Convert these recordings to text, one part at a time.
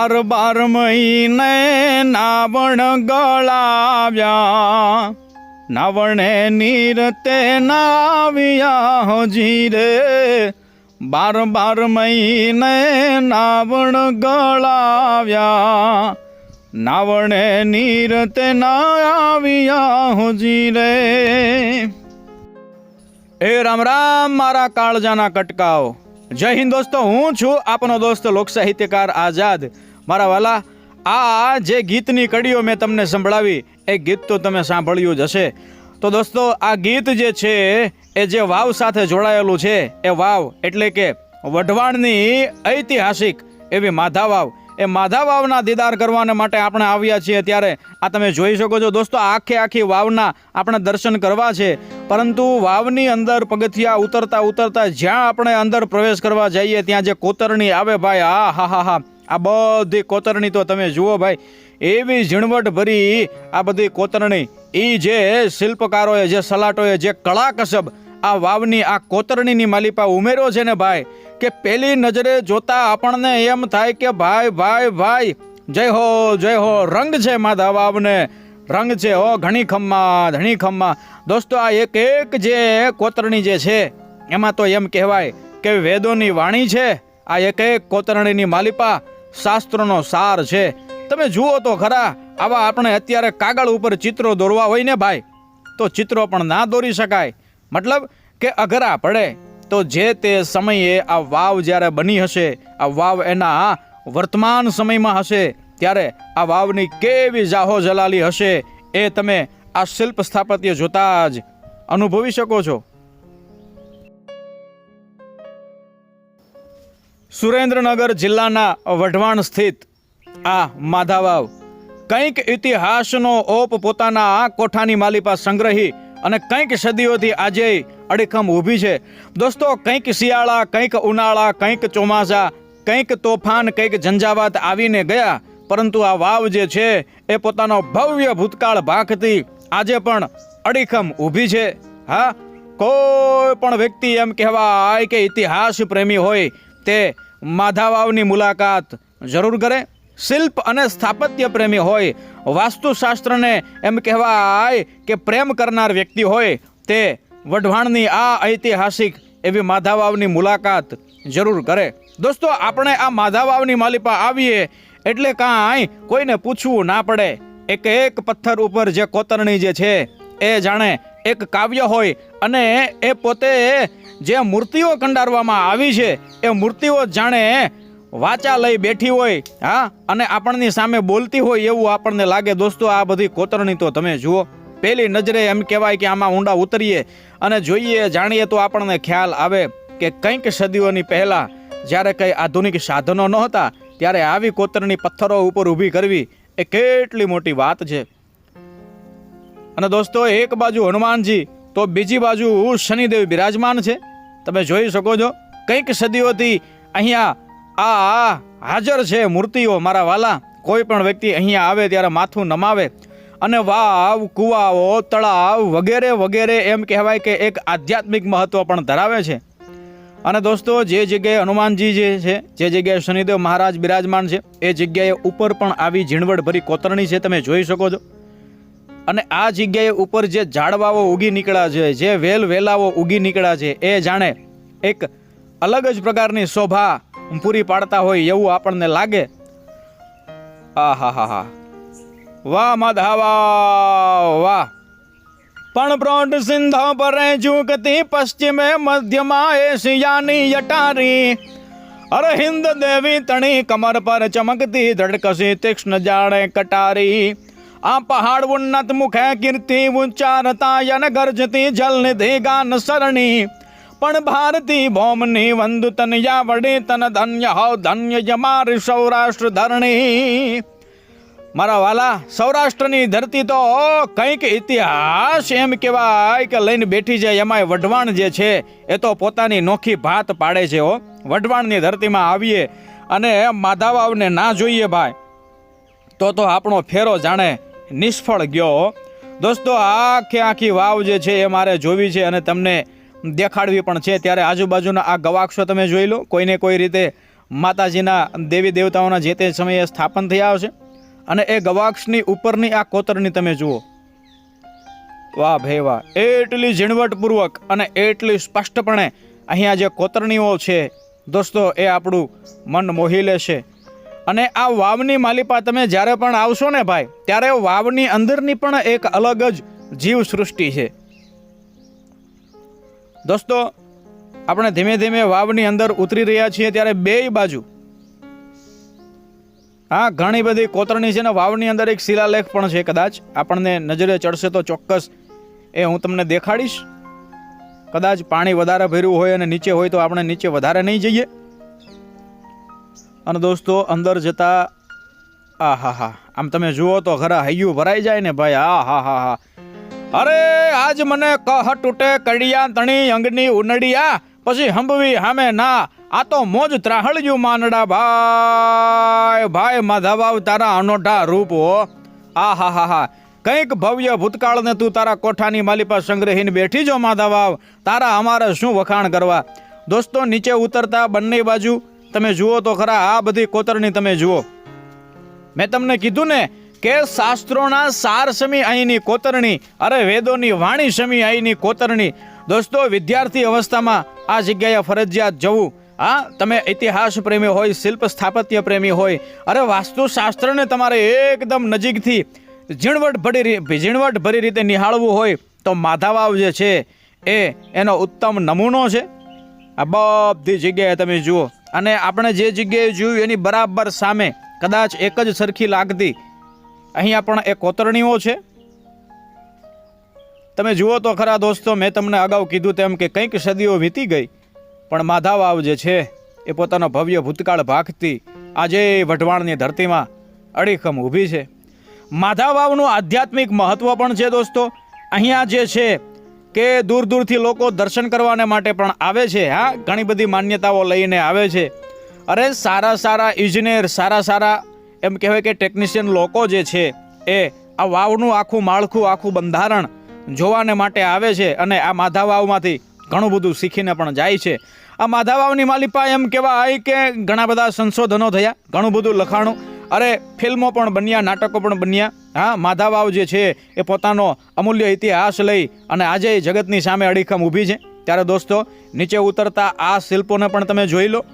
બાર બાર મહિને નાવણ ગળાવ્યા. નાવણે નીરતે નાવ્યા હજી રે. બાર બાર મહિને નાવણ ગળાવ્યા. નાવણે નીરતે નાવ્યા હજી રે. એ રામ રામ, મારા કાળજાના કટકાઓ. જય હિન્દ દોસ્તો, હું છું આપનો દોસ્ત લોક સાહિત્યકાર આઝાદ. મારા વાલા, આ જે ગીતની કડીઓ મેં તમને સંભળાવી, એ ગીત તો તમે સાંભળ્યું જ હશે. તો દોસ્તો, આ ગીત જે છે, એ જે વાવ સાથે જોડાયેલું છે, એ વાવ એટલે કે વઢવાણની ઐતિહાસિક એવી માધા વાવ. એ માધા વાવના દીદાર કરવાને માટે આપણે આવ્યા છીએ ત્યારે, આ તમે જોઈ શકો છો દોસ્તો, આખે આખી વાવના આપણે દર્શન કરવા છે. પરંતુ વાવની અંદર પગથિયા ઉતરતા ઉતરતા જ્યાં આપણે અંદર પ્રવેશ કરવા જઈએ, ત્યાં જે કોતરણી આવે ભાઈ, આ હા હા હા. આ બધી કોતરણી તો તમે જુઓ ભાઈ, એવી ઝીણવટ ભરી આ બધી કોતરણી. એ જે શિલ્પકારોએ, જે સલાટોએ, જે કળા કસબ આ વાવની, આ કોતરણીની માલિપા ઉમેર્યો છે ને ભાઈ, કે પેલી નજરે જોતા આપણને એમ થાય કે ભાઈ ભાઈ ભાઈ, જય હો જય હો, રંગ છે માધા વાવને. રંગ છે હો, ઘણી ખમ્મા ઘણી ખમ્મા. દોસ્તો, આ એક એક જે કોતરણી જે છે, એમાં તો એમ કહેવાય કે વેદોની વાણી છે. આ એક એક કોતરણીની માલિપા શાસ્ત્રોનો સાર છે. તમે જુઓ તો ખરા, આવા આપણે અત્યારે કાગળ ઉપર ચિત્રો દોરવા હોય ને ભાઈ, તો ચિત્રો પણ ના દોરી શકાય. મતલબ કે અઘરા પડે. તો જે તે સમયે આ વાવ જ્યારે બની હશે, આ વાવ એના વર્તમાન સમયમાં હશે, ત્યારે આ વાવની કેવી જાહો જલાલી હશે, એ તમે આ શિલ્પ સ્થાપત્ય જોતા જ અનુભવી શકો છો. સુરેન્દ્રનગર જિલ્લાના વઢવાણ સ્થિત આ માધા વાવ કંઈક ઇતિહાસનો ઓપ પોતાના આ કોઠાની માલિપા સંગ્રહી અને કંઈક સદીઓથી આજે અડીખમ ઊભી છે. દોસ્તો, કંઈક શિયાળા, કંઈક ઉનાળા, કંઈક ચોમાસા, કંઈક તોફાન, કંઈક ઝંઝાવાત આવીને ગયા, પરંતુ આ વાવ જે છે એ પોતાનો ભવ્ય ભૂતકાળ ભાંખતી આજે પણ અડીખમ ઊભી છે. હા, કોઈ પણ વ્યક્તિ એમ કહેવાય કે ઇતિહાસ પ્રેમી હોય તે માધાવાવની મુલાકાત જરૂર કરે. શિલ્પ અને સ્થાપત્ય પ્રેમી હોય, વાસ્તુશાસ્ત્રને એમ કહેવાય કે પ્રેમ કરનાર વ્યક્તિ હોય, તે વઢવાણની આ ઐતિહાસિક એવી માધાવાવની મુલાકાત જરૂર કરે. દોસ્તો, આપણે આ માધાવાવની માલિપા આવીએ એટલે કાંઈ કોઈને પૂછવું ના પડે. એક એક પથ્થર ઉપર જે કોતરણી જે છે, એ જાણે એક કાવ્ય હોય અને એ પોતે જે મૂર્તિઓ કંડારવામાં આવી છે, એ મૂર્તિઓ જાણે વાચા લઈ બેઠી હોય, હા? અને આપણની સામે બોલતી હોય એવું આપણને લાગે, દોસ્તો, આ બધી કોતરણી તો તમે જુઓ. પહેલી નજરે એમ કહેવાય કે આમાં ઊંડા ઉતરીએ અને જોઈએ, જાણીએ તો આપણને ખ્યાલ આવે કે કંઈક સદીઓની પહેલાં જ્યારે કંઈ આધુનિક સાધનો નહોતા, ત્યારે આવી કોતરણી પથ્થરો ઉપર ઊભી કરવી એ કેટલી મોટી વાત છે. અને દોસ્તો, એક બાજુ હનુમાનજી, તો બીજી બાજુ શનિદેવ બિરાજમાન છે. તમે જોઈ શકો છો, કંઈક સદીઓથી અહીંયા આ હાજર છે મૂર્તિઓ મારા વાલા. કોઈ પણ વ્યક્તિ અહીંયા આવે ત્યારે માથું નમાવે. અને વાવ, કુવાઓ, તળાવ વગેરે વગેરે એમ કહેવાય કે એક આધ્યાત્મિક મહત્ત્વ પણ ધરાવે છે. અને દોસ્તો, જે જગ્યાએ હનુમાનજી જે છે, જે જગ્યાએ શનિદેવ મહારાજ બિરાજમાન છે, એ જગ્યાએ ઉપર પણ આવી ઝીણવટભરી કોતરણી છે, તમે જોઈ શકો છો. અને આ જગ્યાએ ઉપર જે ઝાડવાઓ ઉગી નીકળ્યા છે, જે વેલ વેલાઓ ઉગી નીકળ્યા છે, એ જાણે એક અલગ જ પ્રકારની શોભા પૂરી પાડતા હોય એવું આપણને લાગે. આ હા હા હા વાહ માધાવા વાહ. પણ પ્રોટ સિંધ પર ઝૂકતી પશ્ચિમે મધ્યમાં એશિયાની યટારી. અરે હિન્દ દેવી તણી કમર પર ચમકતી ધડકસી તીક્ષ્ણ જાણે કટારી. આ પહાડ ઉન્નત મુખે કીર્તિ ઉચ્ચારતા યન ગર્જતી જલનિધિ ગાન સરણી. પણ ભારતી ભૌમની વંદુ તનયા વડે તન ધન્ય હો ધન્ય યમારી સૌરાષ્ટ્ર ધરણી. મારા વાલા, સૌરાષ્ટ્રની ધરતી તો કંઈક ઇતિહાસ એમ કહેવાય કે લઈને બેઠી છે એમાંય વઢવાણ જે છે, એ તો પોતાની નોખી ભાત પાડે છે હો. વઢવાણની ધરતીમાં આવીએ અને માધાવાવને ના જોઈએ ભાઈ. તો તો આપણો ફેરો જાણે નિષ્ફળ ગયો. દોસ્તો આખી આખી વાવ જે છે એ મારે જોવી છે અને તમને દેખાડવી પણ છે. ત્યારે આજુબાજુના આ ગવાક્ષો તમે જોઈ લો. કોઈને કોઈ રીતે માતાજીના દેવી દેવતાઓના જે તે સમયે સ્થાપન થયા હશે. અને એ ગવાક્ષની ઉપરની આ કોતરણી તમે જુઓ. વાહ ભાઈ વાહ. એટલી ઝીણવટપૂર્વક અને એટલી સ્પષ્ટપણે અહીંયા જે કોતરણીઓ છે, દોસ્તો, એ આપણું મન મોહી લેશે. અને આ વાવની માલિપા તમે જ્યારે પણ આવશો ને ભાઈ, ત્યારે વાવની અંદરની પણ એક અલગ જ જીવ સૃષ્ટિ છે. દોસ્તો, આપણે ધીમે ધીમે વાવની અંદર ઉતરી રહ્યા છીએ ત્યારે બેય બાજુ. હા, ઘણી બધી કોતરણી છે ને વાવની અંદર એક શિલાલેખ પણ છે કદાચ. આપણને નજરે ચડશે તો ચોક્કસ એ હું તમને દેખાડીશ. કદાચ પાણી વધારે ભર્યું હોય અને નીચે હોય તો આપણે નીચે વધારે નહીં જઈએ. અને દોસ્તો, અંદર જતા આ હા હા આમ તમે જુઓ તો ખરા હૈયું ભરાઈ જાય ને ભાઈ. આ હા હા હા અરે, આજ મને કહ તૂટે કડિયા તણી અંગની ઉનડિયા. પછી હંભવી હામે ના. આ તો મોજ ત્રાહળ્યું માનડા ભાઈ. ભાઈ માધવાવ તારા અનોઠા રૂપ હો. આ હા હા હા કંઈક ભવ્ય ભૂતકાળને તું તારા કોઠાની માલિપા સંગ્રહીને બેઠી જો માધવાવ તારા અમારે શું વખાણ કરવા? દોસ્તો, નીચે ઉતરતા બંને બાજુ તમે જુઓ તો ખરા, આ બધી કોતરણી તમે જુઓ. મેં તમને કીધું ને કે શાસ્ત્રોના સાર સમી અહીંની કોતરણી, અરે વેદોની વાણી સમી અહીંની કોતરણી. દોસ્તો, વિદ્યાર્થી અવસ્થામાં આ જગ્યાએ ફરજિયાત જવું. હા, તમે ઇતિહાસ પ્રેમી હોય, શિલ્પ સ્થાપત્ય પ્રેમી હોય, અરે વાસ્તુશાસ્ત્રને તમારે એકદમ નજીકથી ઝીણવટ ભરી ઝીણવટ ભરી રીતે નિહાળવું હોય, તો માધાવાવ જે છે, એ એનો ઉત્તમ નમૂનો છે. આ બધી જગ્યાએ તમે જુઓ. અને આપણે જે જગ્યાએ જોયું એની બરાબર સામે કદાચ એક જ સરખી લાગતી. અહીંયા પણ એ કોતરણીઓ છે. તમે જુઓ તો ખરા દોસ્તો, મેં તમને અગાઉ કીધું તેમ કે કંઈક સદીઓ વીતી ગઈ, પણ માધાવાવ જે છે, એ પોતાનો ભવ્ય ભૂતકાળ ભાગતી, આજે વઢવાણની ધરતીમાં અડીખમ ઊભી છે. માધાવાવનું આધ્યાત્મિક મહત્ત્વ પણ છે દોસ્તો. અહીંયા જે છે કે દૂર દૂરથી લોકો દર્શન કરવાને માટે પણ આવે છે, હા? ઘણી બધી માન્યતાઓ લઈને આવે છે. અરે સારા સારા ઇજનેર સારા સારા એમ કહેવાય કે ટેકનિશિયન લોકો જે છે, એ આ વાવનું આખું માળખું, આખું બંધારણ જોવાને માટે આવે છે અને આ માધા વાવમાંથી ઘણું બધું શીખીને પણ જાય છે. આ માધાવાવની માલિપા એમ કહેવાય કે ઘણા બધા સંશોધનો થયા, ઘણું બધું લખાણું અરે, ફિલ્મો પણ બન્યા, નાટકો પણ બન્યા. હા માધાવાવ જે છે, એ પોતાનો અમૂલ્ય ઇતિહાસ લઈ અને આજે જગતની સામે અડીખમ ઊભી છે. ત્યારે દોસ્તો, નીચે ઉતરતા આ શિલ્પોને પણ તમે જોઈ લો.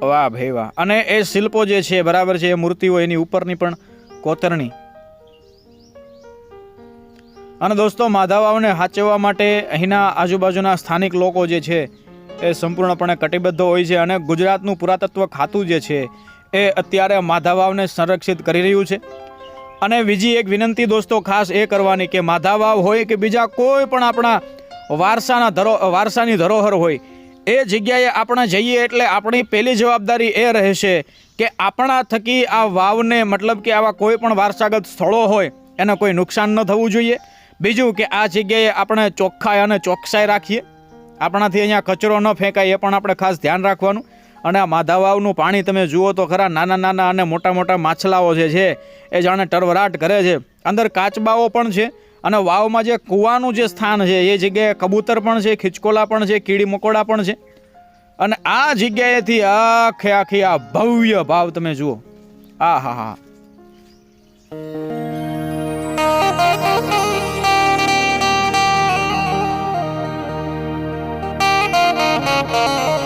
વાહ ભાઈ વાહ. અને એ શિલ્પો જે છે, બરાબર છે, એ મૂર્તિઓ એની ઉપરની પણ કોતરણી. અને દોસ્તો માધાવાવને સાચવવા માટે અહીંના આજુબાજુના સ્થાનિક લોકો જે છે એ સંપૂર્ણપણે કટિબદ્ધ હોય છે અને ગુજરાતનું પુરાતત્વ ખાતું જે છે એ અત્યારે માધાવાવને સંરક્ષિત કરી રહ્યું છે. અને બીજી એક વિનંતી દોસ્તો ખાસ એ કરવાની કે માધાવાવ હોય કે બીજા કોઈ પણ આપણા વારસાના ધરો, વારસાની ધરોહર હોય, એ જગ્યાએ આપણે જઈએ એટલે આપણી પહેલી જવાબદારી એ રહેશે કે આપણા થકી આ વાવને મતલબ કે આવા કોઈ પણ વારસાગત સ્થળો હોય, એને કોઈ નુકસાન ન થવું જોઈએ. બીજું કે આ જગ્યાએ આપણે ચોખ્ખાઈ અને ચોકસાઈ રાખીએ. આપણાથી અહીંયા કચરો ન ફેંકાય એ પણ આપણે ખાસ ધ્યાન રાખવાનું. અને આ માધાવાવનું પાણી તમે જુઓ તો ખરા નાના નાના અને મોટા મોટા માછલાઓ જે છે, એ જાણે ટરવરાટ કરે છે. અંદર કાચબાઓ પણ છે અને વાવમાં જે કૂવાનું જે સ્થાન છે, એ જગ્યાએ કબૂતર પણ છે, ખિચકોલા પણ છે, કીડી મકોડા પણ છે. અને આ જગ્યાએથી આખે આખી આ ભવ્ય ભાવ તમે જુઓ. આ હા હા આ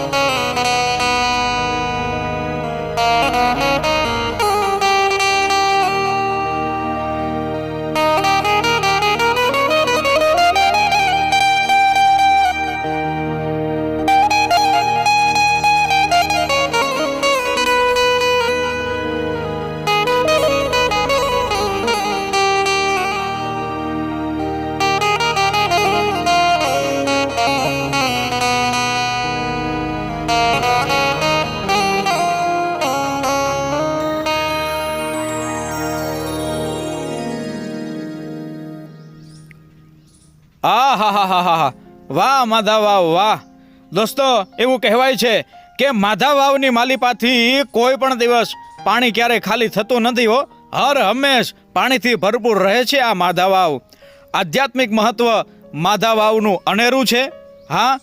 વાહ માધાવાવ. વાહ દોસ્તો, એવું કહેવાય છે કે માધાવાવની માલિપાથી કોઈ પણ દિવસ પાણી ક્યારેય ખાલી થતું નથી હો. હર હંમેશ પાણીથી ભરપૂર રહે છે આ માધાવાવ. આધ્યાત્મિક મહત્વ માધાવાવનું અનેરું છે. હા?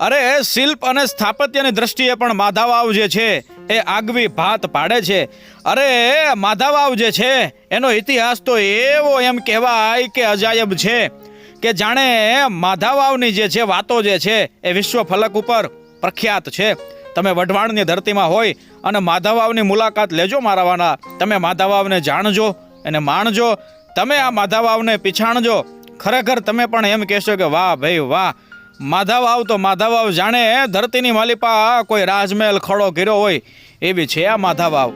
અરે, શિલ્પ અને સ્થાપત્યની દ્રષ્ટિએ પણ માધાવાવ જે છે એ આગવી ભાત પાડે છે. અરે, માધાવાવ જે છે, એનો ઇતિહાસ તો એવો એમ કહેવાય કે અજાયબ છે. કે જાણે માધાવાવની જે છે, વાતો જે છે, એ વિશ્વ ફલક ઉપર પ્રખ્યાત છે. તમે વઢવાણની ધરતીમાં હોય અને માધાવાવની મુલાકાત લેજો મારાવાના. તમે માધાવાવને જાણજો, એને માણજો. તમે આ માધાવાવને પીછાણજો. ખરેખર તમે પણ એમ કહેશો કે, વાહ ભાઈ, વાહ. માધાવાવ તો માધાવાવ જાણે ધરતીની માલિપા કોઈ રાજમહેલ ખડો કર્યો હોય. એવી છે આ માધાવાવ.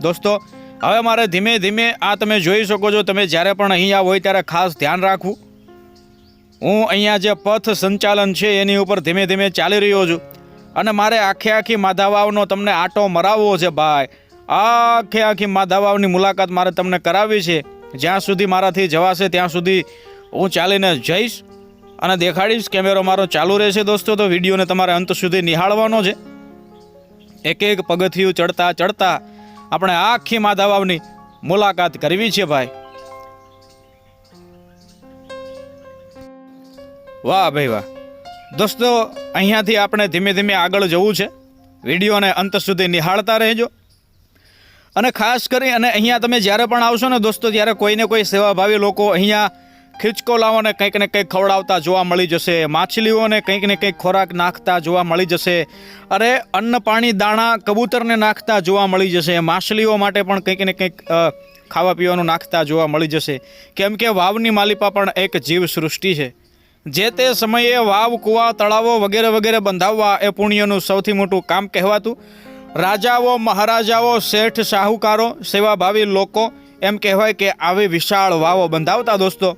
દોસ્તો, હવે મારે ધીમે ધીમે આ તમે જોઈ શકો છો. તમે જ્યારે પણ અહીંયા હોય ત્યારે ખાસ ધ્યાન રાખવું. હું અહીંયા જે પથ સંચાલન છે એની ઉપર ધીમે ધીમે ચાલી રહ્યો છું. અને મારે આખે આખી માધાવાવનો તમને આટો મરાવવો છે ભાઈ. આખે આખી માધાવાવની મુલાકાત મારે તમને કરાવવી છે. જ્યાં સુધી મારાથી જવાશે ત્યાં સુધી હું ચાલીને જઈશ અને દેખાડીશ કેમેરો મારો ચાલુ રહેશે દોસ્તો, તો વિડીયોને તમારે અંત સુધી નિહાળવાનો છે. એક એક પગથિયું ચડતા ચડતા આપણે આખી માધાવાવની મુલાકાત કરવી છે ભાઈ. વાહ ભાઈ વાહ. દોસ્તો, અહીંયાથી આપણે ધીમે ધીમે આગળ જવું છે. વિડીયોને અંત સુધી નિહાળતા રહેજો. અને ખાસ કરી, અને અહીંયા તમે જ્યારે પણ આવશો ને દોસ્તો, ત્યારે કોઈને કોઈ સેવાભાવી લોકો અહીંયા ખીચકોલાઓને કંઈક ને કંઈક ખવડાવતા જોવા મળી જશે, માછલીઓને કંઈક ને કંઈક ખોરાક નાખતા જોવા મળી જશે, અરે અન્ન પાણી દાણા કબૂતરને નાખતા જોવા મળી જશે, માછલીઓ માટે પણ કંઈક ને કંઈક ખાવા પીવાનું નાખતા જોવા મળી જશે. કેમ કે વાવની માલિપા પણ એક જીવ સૃષ્ટિ છે. જે તે સમયે વાવ, કુવા, તળાવો વગેરે વગેરે બંધાવવા એ પુણ્યનું સૌથી મોટું કામ કહેવાતું. રાજાઓ, મહારાજાઓ, શેઠ, શાહુકારો, સેવાભાવી લોકો એમ કહેવાય કે આવી વિશાળ વાવો બંધાવતા દોસ્તો.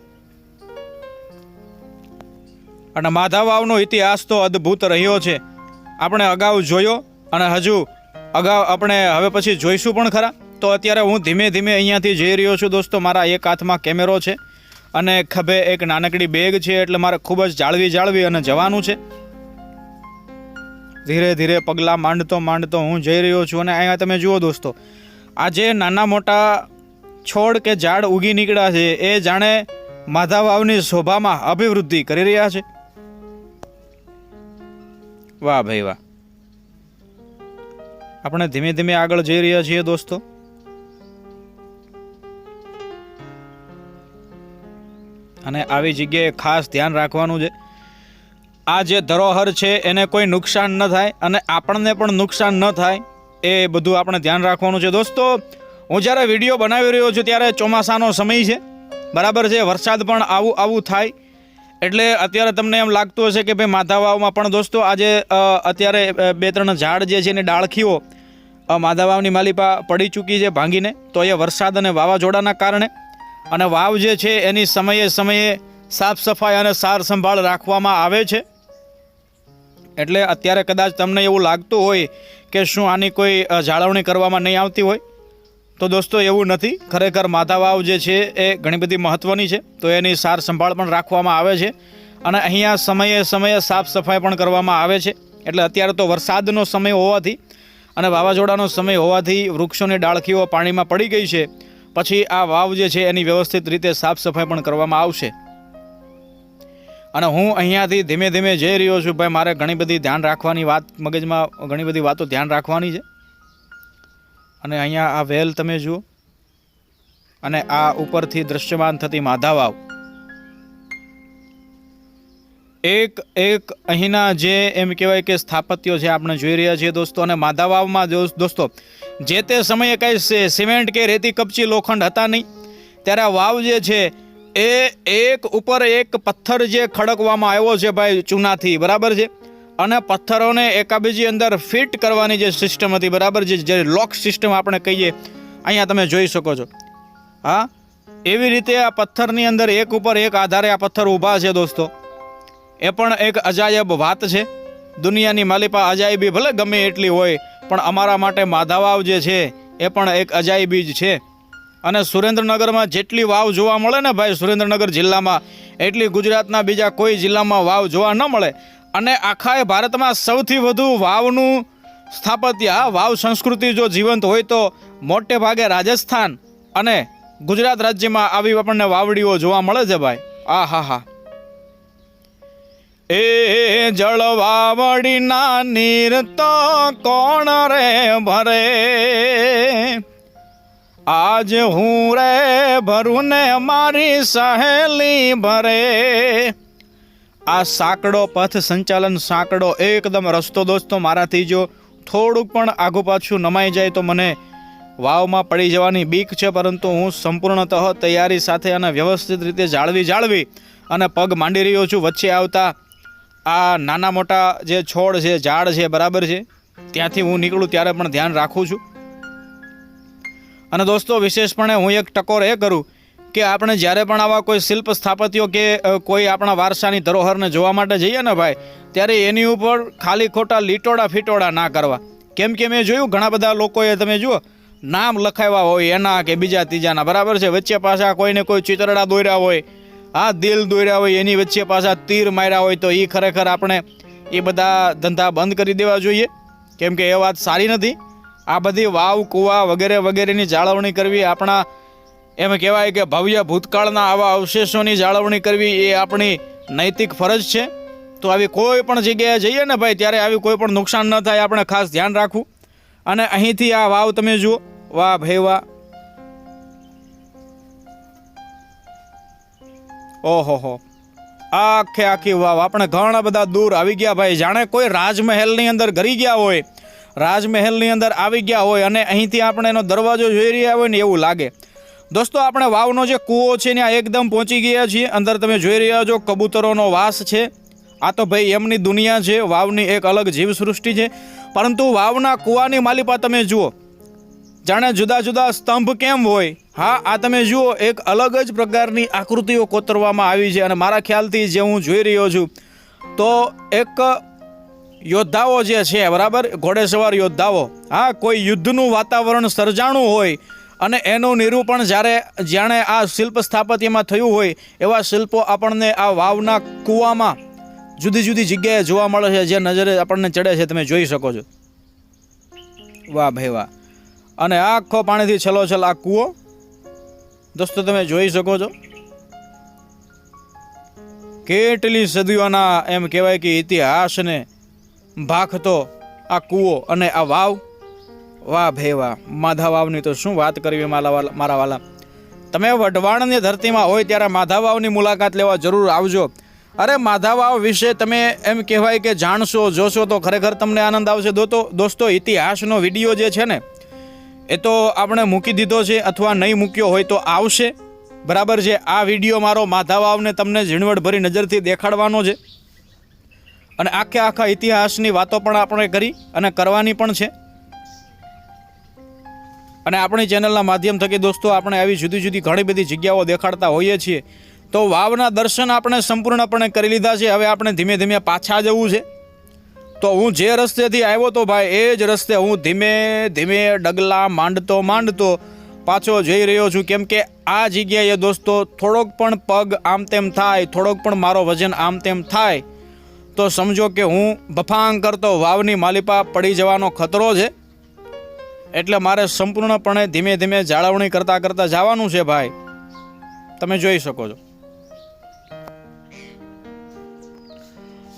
અને માધા વાવનો ઇતિહાસ તો અદ્ભુત રહ્યો છે. આપણે અગાઉ જોયો અને હજુ અગાઉ આપણે હવે પછી જોઈશું પણ ખરા. તો અત્યારે હું ધીમે ધીમે અહીંયાથી જઈ રહ્યો છું દોસ્તો. મારા એક હાથમાં કેમેરો છે. અને ખભે એક નાનકડી બેગ છે એટલે મારે ખૂબ જ જાળવી જાળવી અને જવાનું છે. ધીરે ધીરે પગલાં માંડતો માંડતો હું જઈ રહ્યો છું અને અહીંયા તમે જુઓ દોસ્તો આ જે નાના મોટા છોડ કે ઝાડ ઉગી નીકળ્યા છે, એ જાણે માધાવાવની શોભામાં અભિવૃદ્ધિ કરી રહ્યા છે. વાહ ભાઈ વાહ. આપણે ધીમે ધીમે આગળ જઈ રહ્યા છીએ દોસ્તો. અને આવી જગ્યાએ ખાસ ધ્યાન રાખવાનું છે. આ જે ધરોહર છે, એને કોઈ નુકસાન ન થાય અને આપણને પણ નુકસાન ન થાય, એ બધું આપણે ધ્યાન રાખવાનું છે. દોસ્તો, હું જ્યારે વીડિયો બનાવી રહ્યો છું, ત્યારે ચોમાસાનો સમય છે. બરાબર છે, વરસાદ પણ આવું આવું થાય. એટલે અત્યારે તમને એમ લાગતું હશે કે ભાઈ માધાવાવમાં પણ દોસ્તો, આજે અત્યારે બે ત્રણ ઝાડ જે છે, એની ડાળખીઓ માધાવાવની માલિપા પડી ચૂકી છે ભાંગીને. તો એ વરસાદ અને વાવાઝોડાના કારણે અને વાવ જે છે એની સમયે સમયે સાફ સફાઈ અને સાર સંભાળ રાખવામાં આવે છે. એટલે અત્યારે કદાચ તમને એવું લાગતું હોય કે શું આની કોઈ જાળવણી કરવામાં નહીં આવતી હોય. તો દોસ્તો એવું નથી. ખરેખર માધા વાવ જે છે એ ઘણી બધી મહત્ત્વની છે. તો એની સાર સંભાળ પણ રાખવામાં આવે છે. અને અહીંયા સમયે સમયે સાફ સફાઈ પણ કરવામાં આવે છે. એટલે અત્યારે તો વરસાદનો સમય હોવાથી અને વાવાઝોડાનો સમય હોવાથી વૃક્ષોની ડાળખીઓ પાણીમાં પડી ગઈ છે. પછી આ વાવ જે છે એની વ્યવસ્થિત રીતે સાફ સફાઈ પણ કરવામાં આવશે. અને હું અહીંયાથી ધીમે ધીમે જઈ રહ્યો છું, ભાઈ, મારે ઘણી બધી ધ્યાન રાખવાની વાત, મગજમાં ઘણી બધી વાતો ધ્યાન રાખવાની છે. અને અહીંયા આ વેલ તમે જુઓ. અને આ ઉપરથી દ્રશ્યમાન થતી માધા વાવ એક એક અહીંના જે એમ કહેવાય કે સ્થાપત્યો છે આપણે જોઈ રહ્યા છીએ દોસ્તો, અને માધા વાવમાં દોસ- દોસ્તો જે તે સમયે કાંઈ સિમેન્ટ કે રેતી કપચી લોખંડ હતા નહીં. ત્યારે વાવ જે છે, એ એક ઉપર એક પથ્થર જે ખડકવામાં આવ્યો છે ભાઈ ચૂનાથી, બરાબર છે? અને પથ્થરોને એકાબીજી અંદર ફિટ કરવાની જે સિસ્ટમ હતી, બરાબર છે? જે લોક સિસ્ટમ આપણે કહીએ, અહીંયા તમે જોઈ શકો છો. હા? એવી રીતે આ પથ્થરની અંદર એક ઉપર એક આધારે આ પથ્થર ઊભા છે દોસ્તો. એ પણ એક અજાયબ વાત છે. દુનિયાની માલિપા અજાયબી ભલે ગમે એટલી હોય પણ અમારા માટે માધાવાવ જે છે, એ પણ એક અજાયબી જ છે. અને સુરેન્દ્રનગરમાં જેટલી વાવ જોવા મળે ને ભાઈ, સુરેન્દ્રનગર જિલ્લામાં, એટલી ગુજરાતના બીજા કોઈ જિલ્લામાં વાવ જોવા ન મળે. અને આખા એ ભારતમાં સૌથી વધુ વાવનું સ્થાપત્ય, વાવ સંસ્કૃતિ જો જીવંત હોય તો મોટે ભાગે રાજસ્થાન અને ગુજરાત રાજ્યમાં આવી આપણને વાવડીઓ જોવા મળે છે ભાઈ. આ હા હા એ જળવાવડીના નીર તો કોણ રે ભરે? આજ હું રે ભરું ને મારી સહેલી ભરે. આ સાંકડો પથ સંચાલન સાંકડો એકદમ રસ્તો દોસ્તો મારાથી જો થોડુંક પણ આઘું પાછું નમાઈ જાય તો મને વાવમાં પડી જવાની બીક છે, પરંતુ હું સંપૂર્ણતઃ તૈયારી સાથે અને વ્યવસ્થિત રીતે જાળવી જાળવી અને પગ માંડી રહ્યો છું. વચ્ચે આવતા આ નાના મોટા જે છોડ છે, ઝાડ છે, બરાબર છે, ત્યાંથી હું નીકળું ત્યારે પણ ધ્યાન રાખું છું. અને દોસ્તો, વિશેષપણે હું એક ટકોર એ કરું કે આપણે જ્યારે પણ આવા કોઈ શિલ્પ સ્થાપત્યો કે કોઈ આપણા વારસાની ધરોહરને જોવા માટે જઈએ ને ભાઈ, ત્યારે એની ઉપર ખાલી ખોટા લીટોડા ફીટોડા ના કરવા. કેમ કે મેં જોયું, ઘણા બધા લોકોએ તમે જુઓ, નામ લખાવ્યા હોય એના કે બીજા ત્રીજાના, બરાબર છે? વચ્ચે પાછા કોઈને કોઈ ચિતરડા દોર્યા હોય આ દિલ દોર્યા હોય, એની વચ્ચે પાછા તીર માર્યા હોય, તો એ ખરેખર આપણે એ બધા ધંધા બંધ કરી દેવા જોઈએ. કેમ કે એ વાત સારી નથી. આ બધી વાવ, કૂવા વગેરે વગેરેની જાળવણી કરવી, આપણા એમ કહેવાય કે ભવ્ય ભૂતકાળના આવા અવશેષોની જાળવણી કરવી, એ આપણી નૈતિક ફરજ છે. તો આવી કોઈ પણ જગ્યાએ જઈએ ને ભાઈ, ત્યારે આવી કોઈ પણ નુકસાન ન થાય, આપણે ખાસ ધ્યાન રાખવું. અને અહીંથી આ વાવ તમે જુઓ. વાહ ભાઈ વાહ. ઓહો આખે આખી વાવ. આપણે ઘણા બધા દૂર આવી ગયા ભાઈ. જાણે કોઈ રાજમહેલની અંદર ગરી ગયા હોય. રાજમહેલની અંદર આવી ગયા હોય અને અહીંથી આપણે એનો દરવાજો જોઈ રહ્યા હોય ને એવું લાગે. દોસ્તો, આપણે વાવનો જે કૂવો છે ત્યાં એકદમ પહોંચી ગયા છીએ. અંદર તમે જોઈ રહ્યા છો, કબૂતરોનો વાસ છે. આ તો ભાઈ એમની દુનિયા છે. વાવની એક અલગ જીવસૃષ્ટિ છે. પરંતુ વાવના કૂવાની માલિપા તમે જુઓ. જાણે જુદા જુદા સ્તંભ કેમ હોય? હા, આ તમે જુઓ, એક અલગ જ પ્રકારની આકૃતિઓ કોતરવામાં આવી છે અને મારા ખ્યાલથી જે હું જોઈ રહ્યો છું, તો એક યોદ્ધાઓ જે છે, બરાબર? ઘોડેસવાર યોદ્ધાઓ. હા, કોઈ યુદ્ધનું વાતાવરણ સર્જાણું હોય અને એનું નિરૂપણ જ્યારે, જાણે આ શિલ્પ સ્થાપત્યમાં થયું હોય, એવા શિલ્પો આપણને આ વાવના કૂવામાં જુદી જુદી જગ્યાએ જોવા મળે છે, જે નજરે આપણને ચડે છે, તમે જોઈ શકો છો. વાહ ભાઈ વાહ. અને આખો પાણીથી છલોછલ આ કૂવો. દોસ્તો, તમે જોઈ શકો છો. કેટલી સદીઓના એમ કહેવાય કે ઇતિહાસને ભાખતો આ કૂવો અને આ વાવ. વાહ ભાઈ વાહ, માધા વાવની તો શું વાત કરવી મારા મારા વાલા. તમે વઢવાણની ધરતીમાં હોય ત્યારે માધા વાવની મુલાકાત લેવા જરૂર આવજો. અરે માધાવાવ વિશે તમે એમ કહેવાય કે જાણશો, જોશો તો ખરેખર તમને આનંદ આવશે. દોતો, દોસ્તો, ઇતિહાસનો વીડિયો જે છે ને એ તો આપણે મૂકી દીધો છે અથવા નહીં મૂક્યો હોય તો આવશે. બરાબર છે, આ વીડિયો મારો માધા વાવને તમને ઝીણવટભરી નજરથી દેખાડવાનો છે. અને આખે આખા ઇતિહાસની વાતો પણ આપણે કરી અને કરવાની પણ છે. અને આપણી ચેનલના માધ્યમ થકી દોસ્તો, આપણે આવી જુદી જુદી ઘણી બધી જગ્યાઓ દેખાડતા હોઈએ છીએ. તો વાવના દર્શન આપણે સંપૂર્ણપણે કરી લીધા છે. હવે આપણે ધીમે ધીમે પાછા જવું છે. તો હું જે રસ્તેથી આવ્યો તો ભાઈ, એ જ રસ્તે હું ધીમે ધીમે ડગલા માંડતો માંડતો પાછો જઈ રહ્યો છું. કેમ કે આ જગ્યાએ દોસ્તો, થોડોક પણ પગ આમ તેમ થાય, થોડોક પણ મારો વજન આમ તેમ થાય, તો સમજો કે હું બફાંગ કરતો વાવની માલિપા પડી જવાનો ખતરો છે. એટલે મારે સંપૂર્ણપણે ધીમે ધીમે જાળવણી કરતાં કરતાં જવાનું છે ભાઈ. તમે જોઈ શકો છો.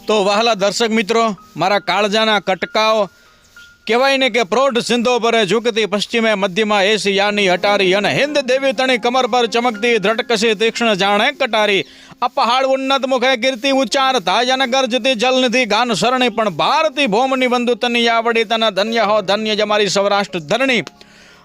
તો વહાલા દર્શક મિત્રો, મારા કાળજાના કટકાઓ, કહેવાય ને કે પ્રૌઢ સિંધો પરે ઝુકતી પશ્ચિમે, મધ્યમાં એશિયાની હટારી અને હિન્દ દેવી તણી કમર પર ચમકતી ધ્રટકસી તીક્ષ્ણ જાણે કટારી. આ પહાડ ઉન્નત મુખે કીર્તિ ઉચ્ચાર તાજન ગરજતી જલનિધિ ગાન સરણી, પણ ભારતી ભૌમની બંધુ તની આવડી તને ધન્ય હો, ધન્ય જ અમારી સૌરાષ્ટ્ર ધરણી.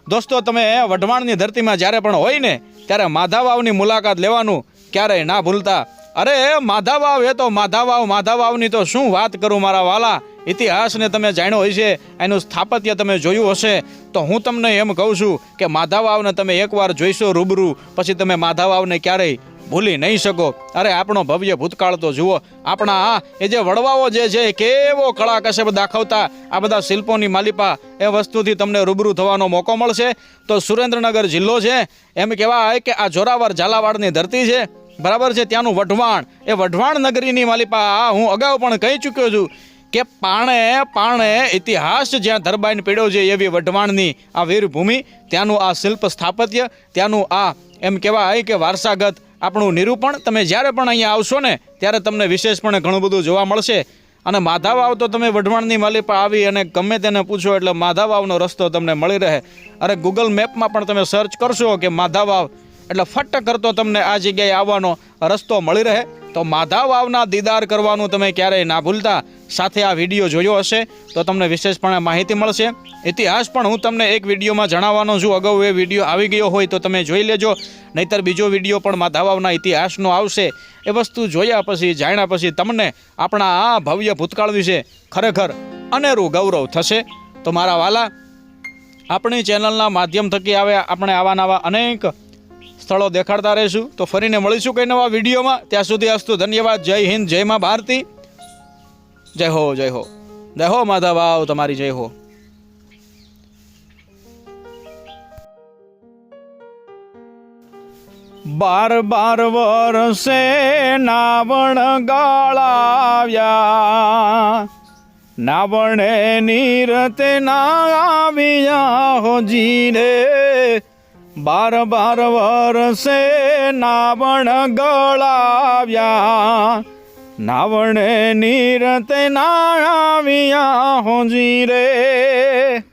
દોસ્તો, તમે વઢવાણની ધરતીમાં જ્યારે પણ હોય ને, ત્યારે માધાવાવની મુલાકાત લેવાનું ક્યારેય ના ભૂલતા. અરે, માધાવાવ, એ તો માધાવાવ, માધાવાવની તો શું વાત કરું મારા વાલા? ઇતિહાસને તમે જાણ્યો હશે, એનું સ્થાપત્ય તમે જોયું હશે. તો હું તમને એમ કહું છું કે માધાવાવને તમે એકવાર જોઈશો રૂબરૂ, પછી તમે માધાવાવને ક્યારેય ભૂલી નહીં શકો. અરે, આપણો ભવ્ય ભૂતકાળ તો જુઓ. આપણા આ, એ જે વડવાઓ જે છે કેવો કળા કસબ દાખવતા આ બધા શિલ્પોની માલિપા, એ વસ્તુથી તમને રૂબરૂ થવાનો મોકો મળશે. તો સુરેન્દ્રનગર જિલ્લો છે, એમ કહેવાય કે આ જોરાવર ઝાલાવાડની ધરતી છે. બરાબર છે, ત્યાંનું વઢવાણ. એ વઢવાણ નગરીની માલિપા હું અગાઉ પણ કહી ચૂક્યો છું કે પાણે પાણે ઇતિહાસ જ્યાં ધરબાઈને પીડ્યો છે, એવી વઢવાણની આ વીરભૂમિ, ત્યાંનું આ શિલ્પ સ્થાપત્ય, ત્યાંનું આ એમ કહેવાય કે વારસાગત આપણું નિરૂપણ. તમે જ્યારે પણ અહીંયા આવશો ને, ત્યારે તમને વિશેષપણે ઘણું બધું જોવા મળશે. અને માધા વાવ તો તમે વઢવાણની માલિપા આવી અને ગમે તેને પૂછો એટલે માધા વાવનો રસ્તો તમને મળી રહે. અરે ગૂગલ મેપમાં પણ તમે સર્ચ કરશો કે માધા વાવ એટલે ફટ કરતો તમને આ જગ્યાએ આવવાનો રસ્તો મળી રહે. તો માધા વાવના દીદાર કરવાનું તમે ક્યારેય ના ભૂલતા. સાથે આ વીડિયો જોયો હશે તો તમને વિશેષપણે માહિતી મળશે. ઇતિહાસ પણ હું તમને એક વિડીયોમાં જણાવવાનો છું. અગાઉ એ વીડિયો આવી ગયો હોય તો તમે જોઈ લેજો. નહીતર બીજો વીડિયો પણ માધા વાવના ઇતિહાસનો આવશે. એ વસ્તુ જોયા પછી, જાણ્યા પછી તમને આપણા આ ભવ્ય ભૂતકાળ વિશે ખરેખર અનેરું ગૌરવ થશે. તો મારા વાલા, આપણી ચેનલના માધ્યમ થકી આવે આપણે આવા નવા અનેક સ્થળો દેખાડતા રહીશું. તો ફરીને મળીશું કંઈ નવા વિડીયોમાં. ત્યાં સુધી અસ્તુ ધન્યવાદ. જય હિન્દ, જય મા ભારતી. જય હો જય હો. જય હો માધા વાવ તમારી જય હો. બાર બાર વર્ષે નાવણ ગાળાવ્યા. નાવણે નીરતે ના આવ્યા હો જીરે બાર બાર વર્ષે નાવણ ગળાવ્યા. નાવણે નીરતે ના આવ્યા હો જીરે